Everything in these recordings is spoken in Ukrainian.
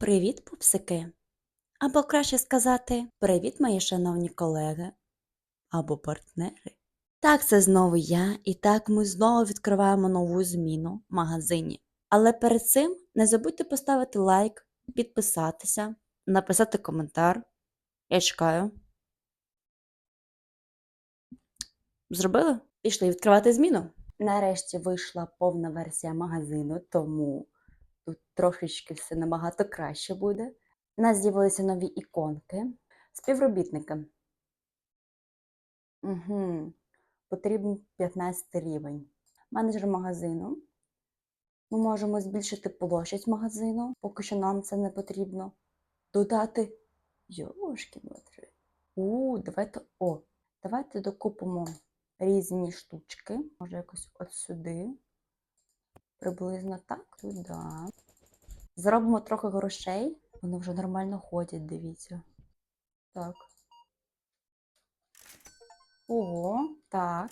Привіт, пупсики! Або краще сказати, привіт, мої шановні колеги або партнери. Так, це знову я, і так ми знову відкриваємо нову зміну в магазині. Але перед цим не забудьте поставити лайк, підписатися, написати коментар. Я чекаю. Зробили? Пішли відкривати зміну. Нарешті вийшла повна версія магазину, тому тут трошечки все набагато краще буде. У нас з'явилися нові іконки. Співробітники. Угу. Потрібен 15 рівень. Менеджер магазину. Ми можемо збільшити площадь магазину, поки що нам це не потрібно. Додати. Йошки матри. У, давайте. О, давайте докупимо різні штучки. Може, якось от сюди. Приблизно так, туди. Зробимо трохи грошей. Вони вже нормально ходять, дивіться. Так. Ого, так.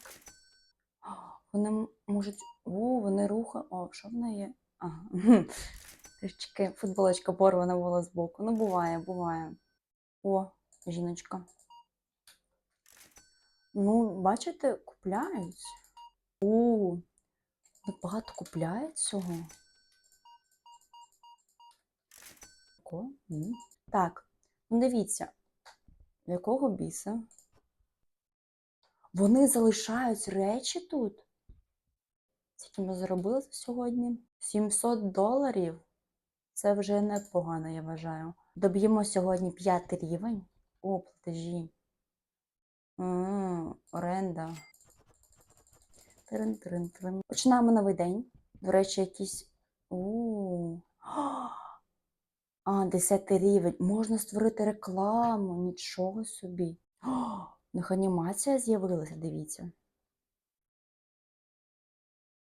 Вони можуть. О, вони рухають. О, що в неї? є? Ага. Трішечки футболочка порвана була збоку. Ну, буває, буває. О, жіночка. Ну, бачите, купляють. О, ну, багато купляють цього. Ко? М. Так, ну дивіться, якого біса? Вони залишають речі тут. Скільки ми заробили сьогодні? 700 доларів. Це вже непогано, я вважаю. Доб'ємо сьогодні п'ятий рівень. О, платежі. Оренда. Трин-трин-трин. Починаємо новий день. До речі, якісь. А, 10 рівень. Можна створити рекламу. Нічого собі. О, них анімація з'явилася, дивіться.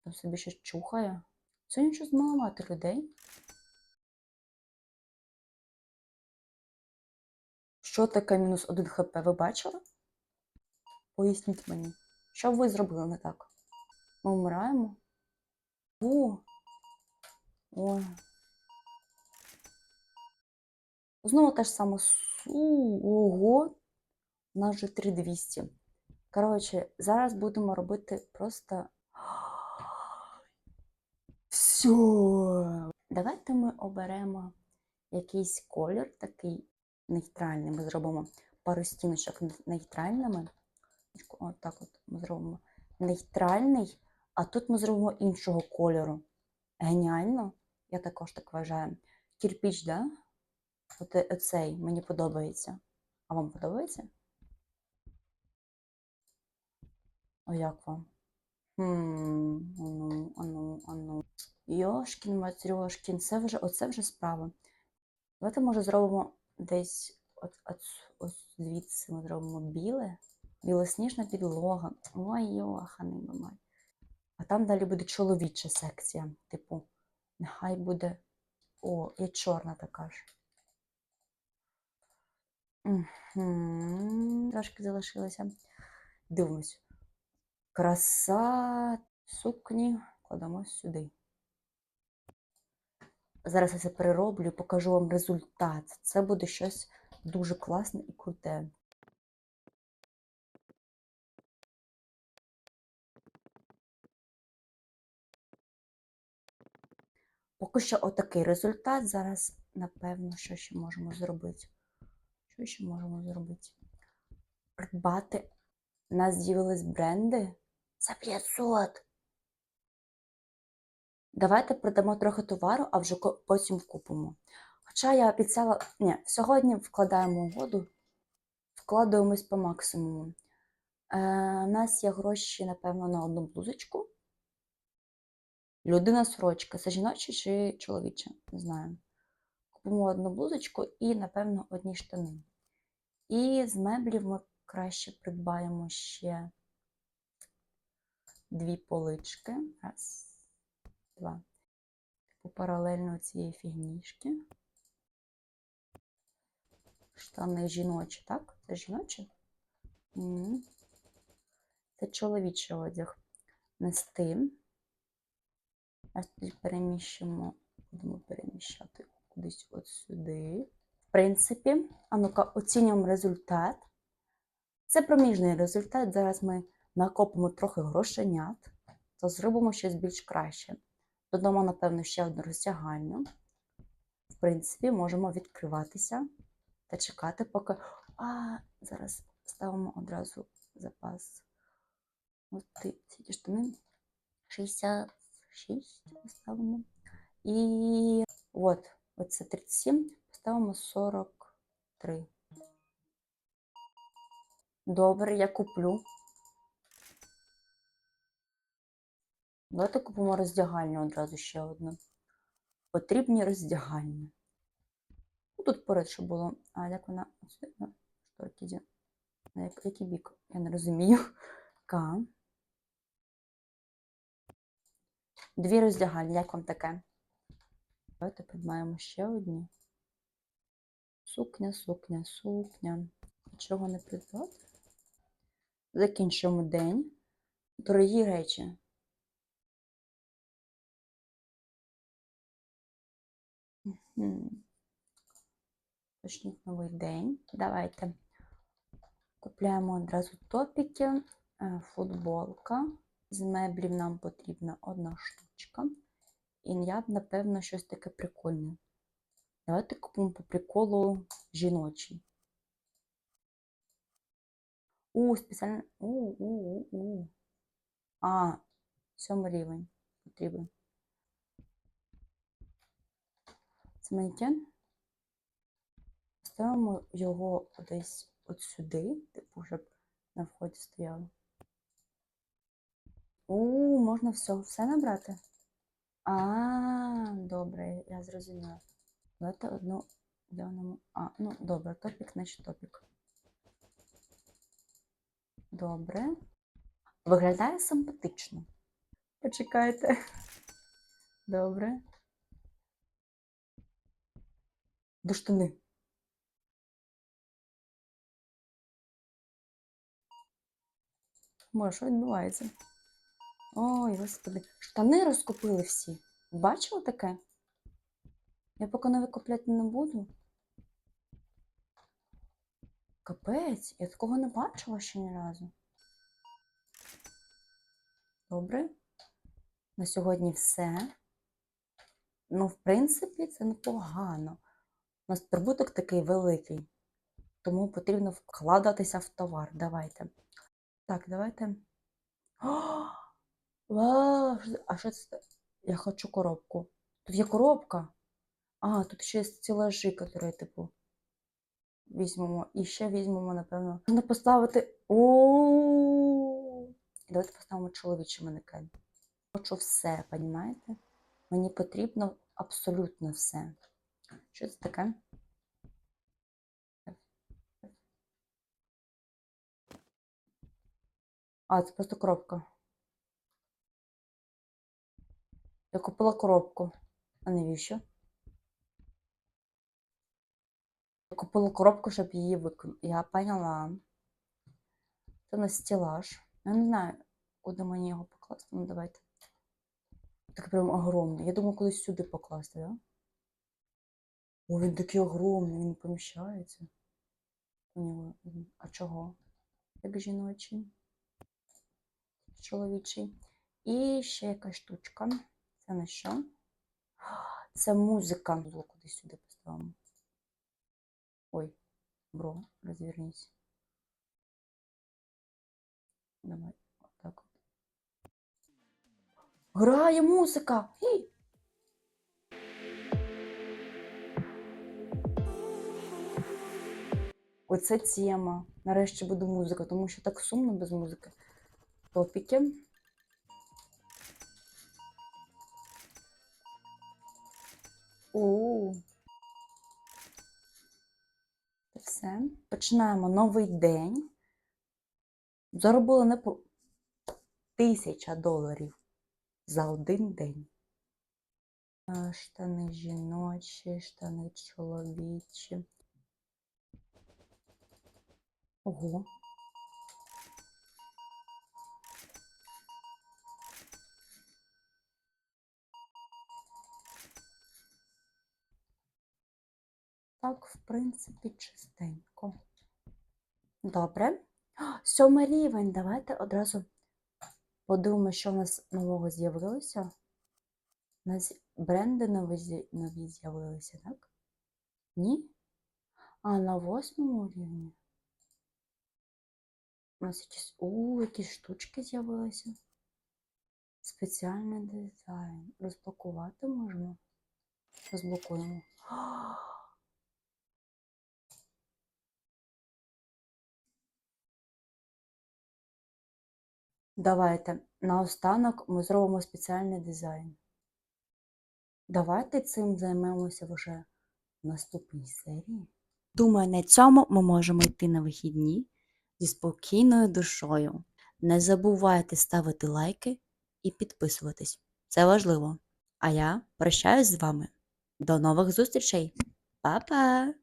Там собі щось чухає. Сьогодні щось маловато людей. Що таке мінус 1 хп? Ви бачили? Поясніть мені. Що ви зробили не так? Ми вмираємо? О! Ой. Знову те ж саме. Ого! У нас вже 3200. Коротше, зараз будемо робити просто. Все. Давайте ми оберемо якийсь колір такий нейтральний. Ми зробимо пару стіночок нейтральними. От так от ми зробимо нейтральний, а тут ми зробимо іншого кольору. Геніально, я також так вважаю. Кірпіч, да? От е- оцей мені подобається. А вам подобається? О, як вам? Хм, ану, ану, ану. Йошкін, матрьошкін, це вже, оце вже справа. Давайте, може, зробимо десь от, от, ось звідси ми зробимо біле, білосніжна підлога. Ой, йоханий мамай. А там далі буде чоловіча секція. Типу, нехай буде. О, і чорна така ж. Угу. Трошки залишилося. Дивимось. Краса сукні кладемо сюди. Зараз я це перероблю і покажу вам результат. Це буде щось дуже класне і круте. Поки що отакий результат. Зараз, напевно, що ще можемо зробити. Що ще можемо зробити? Придбати. Нас з'явились бренди за 500. Давайте продамо трохи товару, а вже потім вкупимо. Хоча я обіцяла, ні, сьогодні вкладаємо угоду, вкладаємось по максимуму. Е, у нас є гроші, напевно, на одну блузочку. Людина сорочка. Це жіноча чи чоловіча? Не знаю. Купимо одну блузочку і, напевно, одні штани. І з меблів ми краще придбаємо ще дві полички. Раз, два. Типу паралельно цієї фігнішки. Штани жіночі, так? Це жіночі? Це чоловічий одяг. Нести. А тоді переміщимо, будемо переміщати кудись от сюди. Принципі, а ну-ка, оцінюємо результат. Це проміжний результат. Зараз ми накопимо трохи грошенят, то зробимо щось більш краще. Додамо, напевно, ще одну роздягальню. В принципі, можемо відкриватися та чекати, поки. А, зараз ставимо одразу запас. От ці штани. 66 ставимо. І от, оце 37, поставимо 43. Добре, я куплю. Давайте купимо роздягальню одразу ще одну. Потрібні роздягальні. Ну, Тут поряд, що було. А як вона? На шторки. На який бік? Я не розумію. К. Дві роздягальні, як вам таке? Давайте придбаємо ще одні. Сукня, сукня, сукня. Чого не придбати? Закінчуємо день. Дорогі речі. Почніть новий день. Давайте купляємо одразу топіки, Е, футболка. З меблів нам потрібна одна штучка. І я б, напевно, щось таке прикольне. Давайте купимо по приколу жіночий. У, спеціально. У, у, у, у. А, сьомий рівень потрібен. Це манекен. Ставимо його десь от сюди, типу, щоб на вході стояло. У, можна все, все набрати? А, добре, я зрозуміла. Давайте одну глянемо. А, ну добре, топік, значить топік. Добре. Виглядає симпатично. Почекайте. Добре. До штани. Може, що відбувається? Ой, господи. Штани розкупили всі. Бачили таке? Я поки не викупляти не буду. Капець, я такого не бачила ще ні разу. Добре. На сьогодні все. Ну, в принципі, це непогано. У нас прибуток такий великий, тому потрібно вкладатися в товар. Давайте. Так, давайте. О, вау, а що це? Я хочу коробку. Тут є коробка. А, тут ще є стелажі, які, типу, візьмемо. І ще візьмемо, напевно. Можна поставити. О! Давайте поставимо чоловічий манекен. Хочу все, понімаєте? Мені потрібно абсолютно все. Що це таке? А, це просто коробка. Я купила коробку. А навіщо? Я купила коробку, щоб її виконати. Я поняла. Це на стелаж. Я не знаю, куди мені його покласти. Ну, давайте. Так прям огромний. Я думаю, колись сюди покласти, да? О, він такий огромний, він поміщається. А чого? Як жіночий. Чоловічий. І ще якась штучка. Це на що? Це музика. Було кудись сюди поставимо. Ой, бро, розвернись. Давай, отак от. Грає музика! Гей! Оце тема. Нарешті буде музика, тому що так сумно без музики. Топіки. У. все. Починаємо новий день. Заробили не по тисяча доларів за один день. Штани жіночі, штани чоловічі. Ого. Так, в принципі, чистенько. Добре. Сьомий рівень. Давайте одразу подивимося, що в нас нового з'явилося. У нас бренди нові, нові з'явилися, так? Ні? А на восьмому рівні. У нас якісь, у, якісь штучки з'явилися. Спеціальний дизайн. Розблокувати можемо? Розблокуємо. Давайте наостанок ми зробимо спеціальний дизайн. Давайте цим займемося вже в наступній серії. Думаю, на цьому ми можемо йти на вихідні зі спокійною душою. Не забувайте ставити лайки і підписуватись. Це важливо. А я прощаюсь з вами. До нових зустрічей. Па-па!